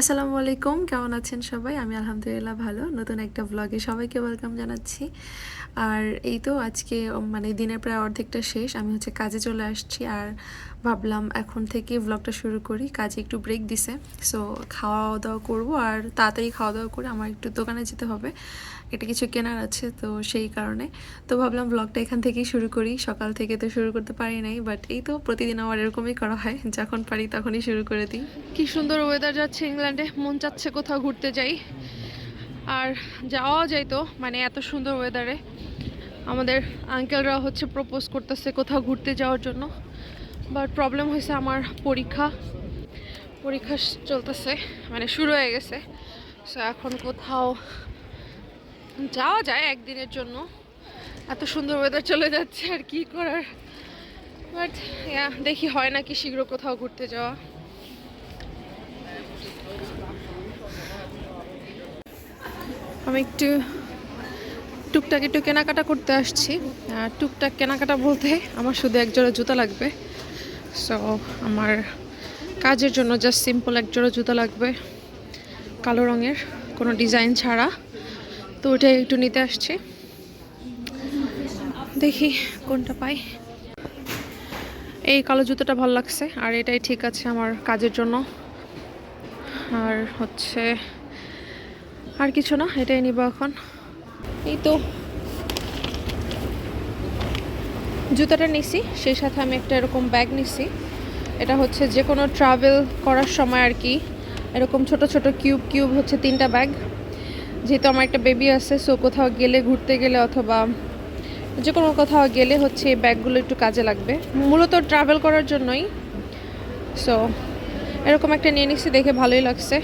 আসসালামু আলাইকুম, কেমন আছেন সবাই? আমি আলহামদুলিল্লাহ ভালো। নতুন একটা ব্লগে সবাইকে ওয়েলকাম জানাচ্ছি। আর এই তো আজকে মানে দিনের প্রায় অর্ধেকটা শেষ। আমি হচ্ছে কাজে চলে আসছি। আর ভাবলাম এখন থেকে ব্লগটা শুরু করি, কাজে একটু ব্রেক দিছে। সো খাওয়া দাওয়া করব আর তাড়াতাড়ি খাওয়া দাওয়া করে আমার একটু দোকানে যেতে হবে। এটা কিছু কেনার আছে, তো সেই কারণে। তো ভাবলাম ব্লগটা এখান থেকেই শুরু করি। সকাল থেকে তো শুরু করতে পারি নাই বাট এই তো প্রতিদিন আমার এরকমই করা হয়। যখন পারি তখনই শুরু করে দিই। কি সুন্দর ওয়েদার যাচ্ছে ইংল্যান্ডে, মন চাচ্ছে কোথাও ঘুরতে যাই। আর যাওয়া যায় তো মানে এত সুন্দর ওয়েদারে আমাদের আঙ্কেলরা হচ্ছে প্রপোজ করতেছে কোথাও ঘুরতে যাওয়ার জন্য। বাট প্রবলেম হয়েছে আমার পরীক্ষা। পরীক্ষা চলতেছে মানে শুরু হয়ে গেছে। সো এখন কোথাও যাওয়া যায় একদিনের জন্য। এত সুন্দর ওয়েদার চলে যাচ্ছে, আর কি করার? বাট দেখি হয় নাকি শীঘ্র কোথাও ঘুরতে যাওয়া। আমি একটু টুকটাক একটু কেনাকাটা করতে আসছি। টুকটাক কেনাকাটা বলতে আমার শুধু এক জোড়া জুতা লাগবে। সো আমার কাজের জন্য জাস্ট সিম্পল এক জোড়া জুতা লাগবে, কালো রঙের, কোনো ডিজাইন ছাড়া। তো ওইটাই একটু নিতে আসছি। দেখি কোনটা পাই। এই কালো জুতোটা ভালো লাগছে, আর এটাই ঠিক আছে আমার কাজের জন্য। আর হচ্ছে, আর কিছু না, এটাই নিব এখন। এই তো জুতাটা নিছি, সেই সাথে আমি একটা এরকম ব্যাগ নিছি। এটা হচ্ছে যে কোনো ট্রাভেল করার সময় আর কি, এরকম ছোট ছোট কিউব কিউব হচ্ছে তিনটা ব্যাগ যেহেতু আমার একটা বেবি আছে সো কোথাও গেলে, ঘুরতে গেলে অথবা যে কোনো কোথাও গেলে হচ্ছে এই ব্যাগগুলো একটু কাজে লাগবে। মূলত ট্রাভেল করার জন্যই। সো এরকম একটা নিয়ে নিচ্ছি দেখে ভালোই লাগছে।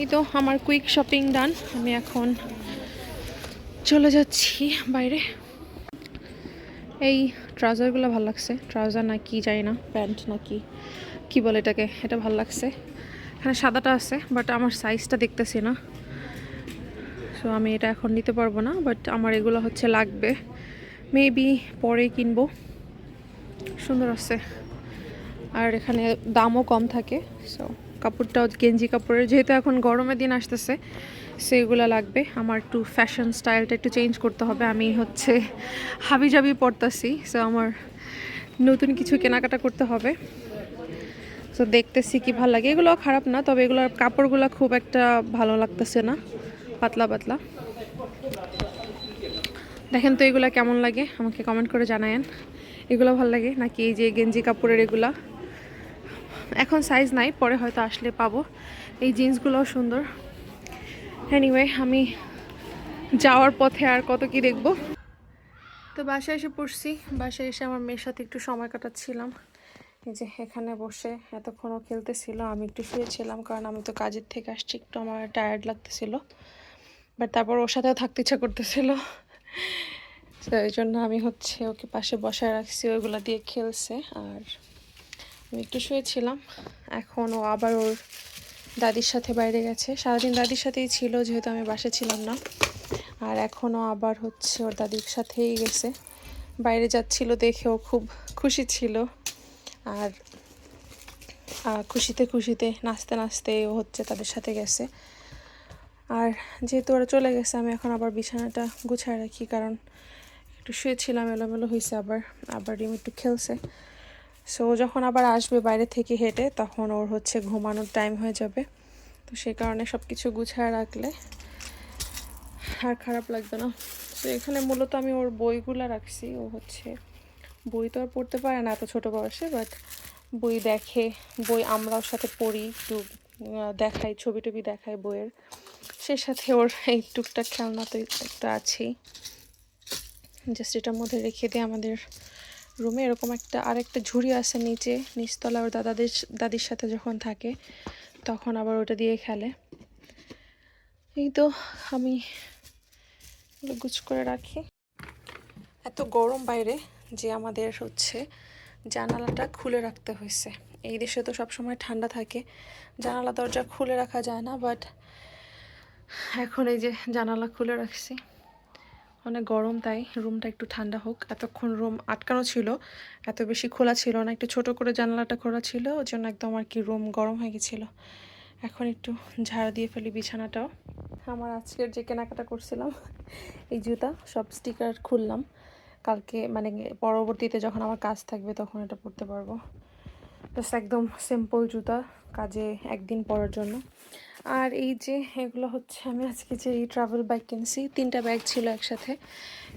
এই তো আমার কুইক শপিং ডান আমি এখন চলে যাচ্ছি বাইরে। এই ট্রাউজারগুলো ভালো লাগছে। ট্রাউজার না কি জানি না, প্যান্ট না কি কী বলে এটাকে, এটা ভালো লাগছে। এখানে সাদাটা আছে বাট আমার সাইজটা দেখতেছি না। সো আমি এটা এখন নিতে পারব না বাট আমার এগুলো হচ্ছে লাগবে। মেবি পরে কিনবো। সুন্দর আছে। আর এখানে দামও কম থাকে সো কাপড়টাও, গেঞ্জি কাপড়ের, যেহেতু এখন গরমের দিন আসতেছে সেগুলো লাগবে। আমার একটু ফ্যাশন স্টাইলটা একটু চেঞ্জ করতে হবে। আমি হচ্ছে হাবি জাবি পরতাছি সো আমার নতুন কিছু কেনাকাটা করতে হবে। সো দেখতেছি কি ভালো লাগে। এগুলো খারাপ না, তবে এগুলোর কাপড়গুলো খুব একটা ভালো লাগতেছে না। পাতলা পাতলা। দেখেন তো এগুলো কেমন লাগে, আমাকে কমেন্ট করে জানায়েন। এগুলো ভালো লাগে নাকি এই যে গেঞ্জি কাপড়ের এগুলা? এখন সাইজ নাই, পরে হয়তো আসলে পাবো। এই জিন্সগুলোও সুন্দর। এনিওয়ে আমি যাওয়ার পথে আর কত কি দেখব? তো বাসায় এসে পড়ছি। বাসায় এসে আমার মেয়ের সাথে একটু সময় কাটাচ্ছিলাম। এই যে এখানে বসে এতক্ষণও খেলতেছিল, আমি একটু শুয়েছিলাম কারণ আমি তো কাজের থেকে আসছি, একটু আমার টায়ার্ড লাগতেছিল। বাট তারপর ওর সাথেও থাকতে ইচ্ছা করতেছিল। তো এই জন্য আমি হচ্ছে ওকে পাশে বসায় রাখছি, ওইগুলো দিয়ে খেলছে। আর আমি একটু শুয়েছিলাম, এখন ও আবার ওর দাদির সাথে বাইরে গেছে। সারাদিন দাদির সাথেই ছিল, যেহেতু আমি বাসে ছিলাম না। আর এখনও আবার হচ্ছে ওর দাদির সাথেই গেছে। বাইরে যাচ্ছিল দেখেও খুব খুশি ছিল। আর খুশিতে খুশিতে, নাচতে নাচতে ও হচ্ছে তাদের সাথে গেছে। আর যেহেতু ওরা চলে গেছে, আমি এখন আবার বিছানাটা গুছায় রাখি, কারণ একটু শুয়েছিলাম, এলোমেলো হয়েছে আবার। আবার রিম একটু খেলছে। সো যখন আবার আসবে বাইরে থেকে হেঁটে, তখন ওর হচ্ছে ঘুমানোর টাইম হয়ে যাবে। তো সেই কারণে সব কিছু গুছায় রাখলে আর খারাপ লাগবে না। তো এখানে মূলত আমি ওর বইগুলো রাখছি। ও হচ্ছে, বই তো আর পড়তে পারে না এত ছোটো বয়সে বাট বই দেখে, বই আমরা ওর সাথে পড়ি, একটু দেখাই, ছবি টবি দেখাই বইয়ের। সে সাথে ওর এই টুকটাক খেলনা তো একটা আছেই। জাস্ট এটার মধ্যে রেখে দিয়ে আমাদের রুমে এরকম একটা, আরেকটা ঝুড়ি আছে নিচে নিচতলা ওর দাদাদের দাদির সাথে যখন থাকে, তখন আবার ওটা দিয়ে খেলে। এই তো আমি গুছ করে রাখি। এত গরম বাইরে যে আমাদের হচ্ছে জানালাটা খুলে রাখতে হয়েছে। এই দেশে তো সবসময় ঠান্ডা থাকে, জানালা দরজা খুলে রাখা যায় না বাট এখন এই যে জানালা খুলে রাখছি। অনেক গরম, তাই রুমটা একটু ঠান্ডা হোক। এতক্ষণ রুম আটকানো ছিল, এত বেশি খোলা ছিল না, একটু ছোট করে জানালাটা খোলা ছিল ওই জন্য একদম আর কি রুম গরম হয়ে গেছিল। এখন একটু ঝাড় দিয়ে ফেলি বিছানাটাও। আমার আজকের যে কেনাকাটা করছিলাম, এই জুতা, সব স্টিকার খুললাম। কালকে মানে পরবর্তীতে যখন আমার কাজ থাকবে তখন এটা পরতে পারব। একদম সিম্পল জুতা, কাজে একদিন পরার জন্য। আর এই যে এগুলো হচ্ছে আমি আজকে যে এই ট্রাভেল ব্যাগ কিনছি, তিনটা ব্যাগ ছিল একসাথে।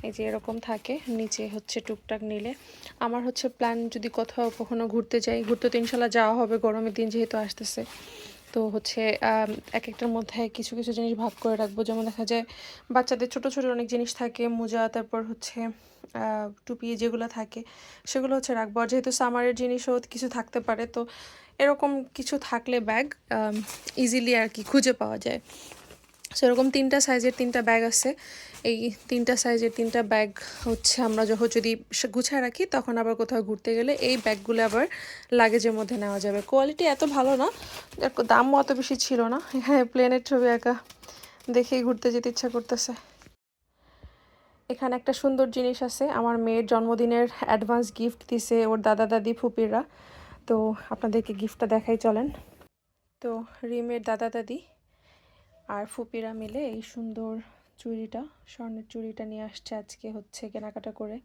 এই যে এরকম থাকে, নিচে হচ্ছে টুকটাক নিলে। আমার হচ্ছে প্ল্যান যদি কোথাও কখনো ঘুরতে যাই, ঘুরতে তো ইনশাল্লাহ যাওয়া হবে, গরমের দিন যেহেতু আসতেছে। তো হচ্ছে এক একটার মধ্যে কিছু কিছু জিনিস ভাগ করে রাখব। যেমন দেখা যায়, বাচ্চাদের ছোট ছোট অনেক জিনিস থাকে, মোজা, তারপর হচ্ছে টুপি যেগুলো থাকে, সেগুলো হচ্ছে রাখব। আর যেহেতু সামারের জিনিসও কিছু থাকতে পারে, তো এরকম কিছু থাকলে ব্যাগ ইজিলি আর কি খুঁজে পাওয়া যায়। সেরকম তিনটা সাইজের তিনটা ব্যাগ আছে। এই তিনটা সাইজের তিনটা ব্যাগ হচ্ছে আমরা যখন যদি গুছায় রাখি, তখন আবার কোথাও ঘুরতে গেলে এই ব্যাগগুলো আবার লাগেজের মধ্যে নেওয়া যাবে। কোয়ালিটি এত ভালো না দামও অত বেশি ছিল না। এখানে প্লেনের ছবি একা দেখেই ঘুরতে যেতে ইচ্ছা করতেছে। এখানে একটা সুন্দর জিনিস আছে। আমার মেয়ের জন্মদিনের অ্যাডভান্স গিফট দিছে ওর দাদা দাদি ফুপিরা তো আপনাদেরকে গিফটটা দেখাই, চলেন। তো রিমের দাদা দাদি আর ফুপিরা মিলে এই সুন্দর চুড়িটা, স্বর্ণের চুড়িটা নিয়ে আসছে আজকে হচ্ছে কেনাকাটা করে।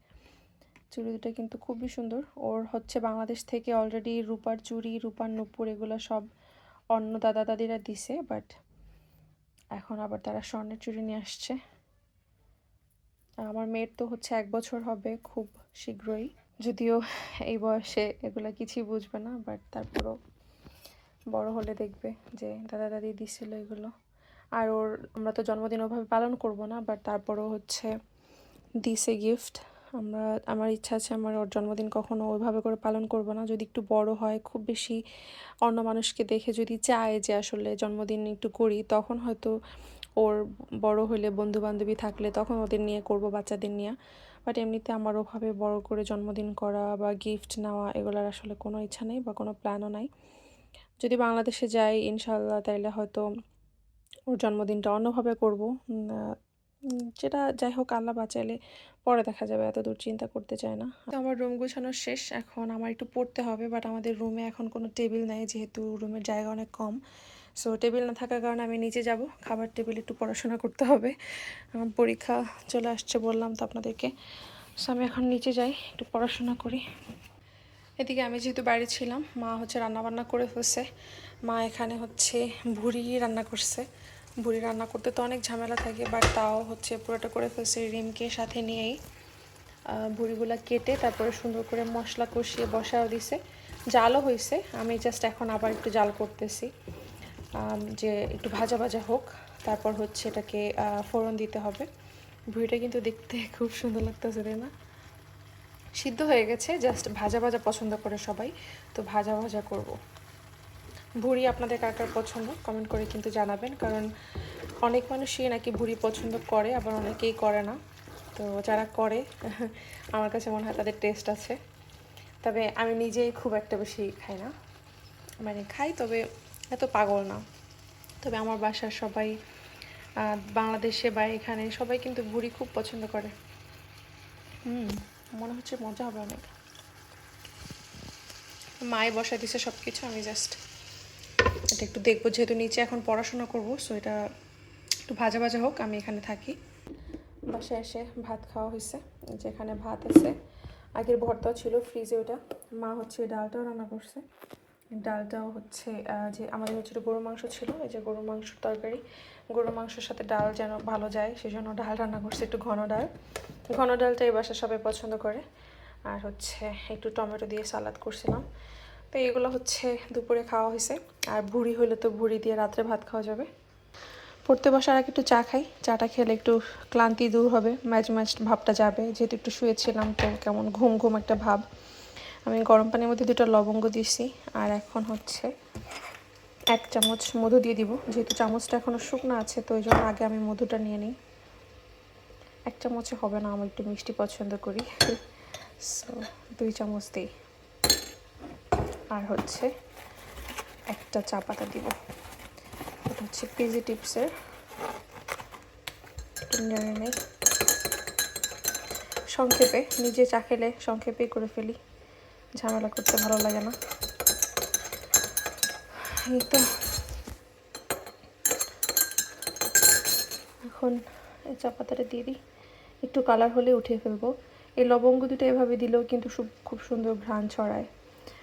চুড়ি দুটো কিন্তু খুবই সুন্দর। ওর হচ্ছে বাংলাদেশ থেকে অলরেডি রূপার চুড়ি, রূপার নুপুর এগুলো সব অন্য দাদা দাদিরা দিছে বাট এখন আবার তারা স্বর্ণের চুড়ি নিয়ে আসছে। আমার মেয়ের তো হচ্ছে এক বছর হবে খুব শীঘ্রই। যদিও এই বয়সে এগুলো কিছুই বুঝবে না বাট তারপরও বড় হলে দেখবে যে দাদা দাদি দিছিল এগুলো। আর ওর, আমরা তো জন্মদিন ওভাবে পালন করব না বাট তারপরও হচ্ছে দিছে গিফট আমরা, আমার ইচ্ছা আছে আমার ওর জন্মদিন কখনো ওইভাবে করে পালন করব না। যদি একটু বড় হয়, খুব বেশি অন্য মানুষকে দেখে যদি চায় যে আসলে জন্মদিন একটু করি, তখন হয়তো ওর বড় হলে বন্ধু বান্ধবী থাকলে তখন ওদের নিয়ে করব, বাচ্চাদের নিয়ে। বাট এমনিতে আমার ওভাবে বড় করে জন্মদিন করা বা গিফট নেওয়া এগুলোর আসলে কোনো ইচ্ছা নেই বা কোনো প্ল্যানও নাই। যদি বাংলাদেশে যাই ইনশাল্লাহ তাইলে হয়তো ওর জন্মদিনটা অন্যভাবে করব। যেটা যাই হোক, আল্লাহ বাঁচাইলে পরে দেখা যাবে, এত দূর চিন্তা করতে চায় না। তো আমার রুম গোছানো শেষ, এখন আমার একটু পড়তে হবে বাট আমাদের রুমে এখন কোনো টেবিল নেই, যেহেতু রুমের জায়গা অনেক কম। সো টেবিল না থাকার কারণে আমি নিচে যাব। খাবার টেবিল একটু পড়াশোনা করতে হবে। আমার পরীক্ষা চলে আসছে বললাম তো আপনাদেরকে। সো আমি এখন নিচে যাই, একটু পড়াশোনা করি। এদিকে আমি যেহেতু বাইরে ছিলাম, মা হচ্ছে রান্না বান্না করে ফেলছে। মা এখানে হচ্ছে ভুড়ি রান্না করছে। ভুড়ি রান্না করতে তো অনেক ঝামেলা থাকে বাট তাও হচ্ছে পুরোটা করে ফেলছে রিমকে সাথে নিয়েই। ভুড়িগুলা কেটে তারপরে সুন্দর করে মশলা কষিয়ে বসাও দিছে। জালও হয়েছে আমি জাস্ট এখন আবার একটু জাল করতেছি। যে একটু ভাজা ভাজা হোক, তারপর হচ্ছে এটাকে ফোড়ন দিতে হবে। ভুঁড়িটা কিন্তু দেখতে খুব সুন্দর লাগতেছে, তাই না? সিদ্ধ হয়ে গেছে জাস্ট ভাজা ভাজা পছন্দ করে সবাই, তো ভাজা ভাজা করব। ভুড়ি আপনাদের কার কার পছন্দ কমেন্ট করে কিন্তু জানাবেন, কারণ অনেক মানুষই নাকি ভুড়ি পছন্দ করে, আবার অনেকেই করে না। তো যারা করে, আমার কাছে মনে হয় তাদের টেস্ট আছে। তবে আমি নিজেই খুব একটা বেশি খাই না। মানে খাই, তবে এত পাগল না। তবে আমার বাসার সবাই বাংলাদেশে বা এখানে সবাই কিন্তু ভুড়ি খুব পছন্দ করে। হুম, মনে হচ্ছে মজা হবে অনেক। মায়ে বসা দিছে সব কিছু আমি জাস্ট এটা একটু দেখব, যেহেতু নিচে এখন পড়াশোনা করব সো এটা একটু ভাজা ভাজা হোক, আমি এখানে থাকি। বাসায় এসে ভাত খাওয়া হয়েছে যেখানে ভাত আছে। আগের ভর্তাও ছিল ফ্রিজে ওটা। মা হচ্ছে ডালটাও রান্না করছে। ডালটাও হচ্ছে যে আমাদের হচ্ছে গরুর মাংস ছিল, এই যে গরুর মাংসের তরকারি। গরুর মাংসের সাথে ডাল যেন ভালো যায় সেই জন্য ডাল রান্না করছে একটু ঘন ডাল। ঘন ডালটা এই বাসা সবাই পছন্দ করে। আর হচ্ছে একটু টমেটো দিয়ে সালাদ করছিলাম। তো এগুলো হচ্ছে দুপুরে খাওয়া হয়েছে। আর ভুড়ি হলে তো ভুড়ি দিয়ে রাত্রে ভাত খাওয়া যাবে। পড়তে বসার আগে একটু চা খাই। চাটা খেলে একটু ক্লান্তি দূর হবে ম্যাচ ম্যাচ ভাবটা যাবে। যেহেতু একটু শুয়েছিলাম, তো কেমন ঘুম ঘুম একটা ভাব। আমি গরম পানির মধ্যে দুটো লবঙ্গ দিয়েছি, আর এখন হচ্ছে এক চামচ মধু দিয়ে দিব। যেহেতু চামচটা এখনও শুকনো আছে, তো ওই জন্য আগে আমি মধুটা নিয়ে নিই। এক চামচে হবে না, আমি একটু মিষ্টি পছন্দ করি। সো দুই চামচ দিই। আর হচ্ছে একটা চা পাতা দিব। এটা হচ্ছে পিজি টিপসের সংক্ষেপে, নিজে চা খেলে সংক্ষেপেই করে ফেলি। ঝামেলা করতে ভালো লাগে না। এই তো। এখন চা পাতাটা দিয়ে দিই। একটু কালার হলে উঠিয়ে ফেলব। এই লবঙ্গ দুটো এভাবে দিলেও কিন্তু খুব সুন্দর ঘ্রাণ ছড়ায়।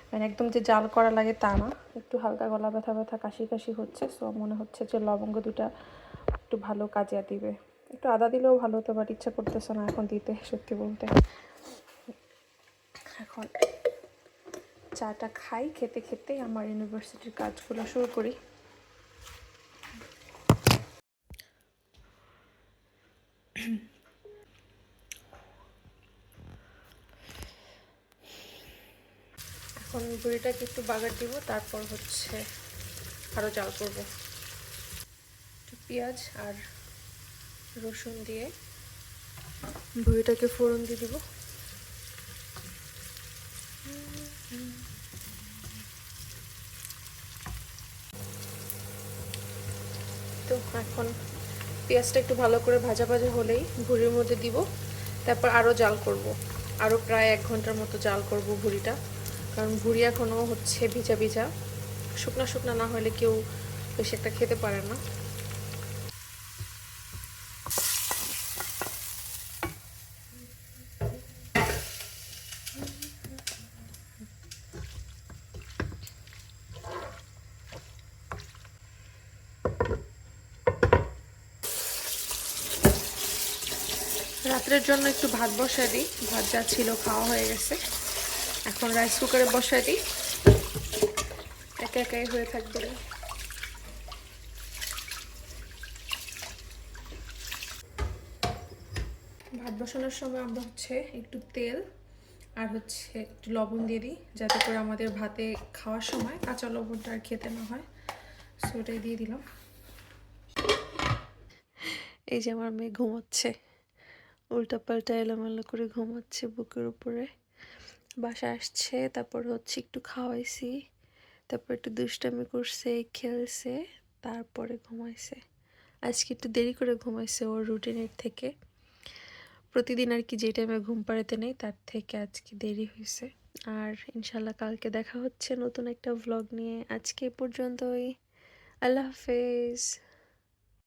মানে একদম যে জাল করা লাগে তা না। একটু হালকা গলা ব্যথা ব্যথা, কাশি কাশি হচ্ছে সো মনে হচ্ছে যে লবঙ্গ দুটা একটু ভালো কাজে দিবে। একটু আদা দিলেও ভালো হতো বাট ইচ্ছা করতেছে না এখন দিতে, সত্যি বলতে। এখন চাটা খাই, খেতে খেতে আমার ইউনিভার্সিটির কাজগুলো শুরু করি। এখন বুড়িটাকে একটু বাগার দিব, তারপর হচ্ছে আরও জাল করব। পেঁয়াজ আর রসুন দিয়ে বুড়িটাকে ফোড়ন দিয়ে দিব। তো এখন পেঁয়াজটা একটু ভালো করে ভাজা ভাজা হলেই ভুড়ির মধ্যে দিব। তারপর আরও জাল করব। আরও প্রায় এক ঘণ্টার মতো জাল করব ভুড়িটা। কারণ ভুড়ি এখনও হচ্ছে ভিজা ভিজা। শুকনা শুকনা না হলে কেউ বেশি একটা খেতে পারে না। রাত্রের জন্য একটু ভাত বসাই দিই। ভাত যা ছিল খাওয়া হয়ে গেছে। এখন রাইস কুকারে বসাই দিই। একা একাই হয়ে থাকবে ভাত বসানোর সময় আমরা হচ্ছে একটু তেল আর হচ্ছে একটু লবণ দিয়ে দিই, যাতে করে আমাদের ভাতে খাওয়ার সময় কাঁচা লবণটা আর খেতে না হয়। সো ওটাই দিয়ে দিলাম। এই যে আমার মেয়ে ঘুমোচ্ছে। উল্টা পাল্টা এলোমেলো করে ঘুমাচ্ছে বুকের উপরে। বাসা আসছে, তারপর হচ্ছে একটু খাওয়াইছি, তারপর একটু দুষ্টামি করছে, খেলছে, তারপরে ঘুমাইছে। আজকে একটু দেরি করে ঘুমাইছে ওর রুটিনের থেকে। প্রতিদিন আর কি যে টাইমে ঘুম পাড়াতে নেই, তার থেকে আজকে দেরি হয়েছে আর ইনশাল্লাহ কালকে দেখা হচ্ছে নতুন একটা ভ্লগ নিয়ে। আজকে পর্যন্তই। আল্লাহ হাফেজ।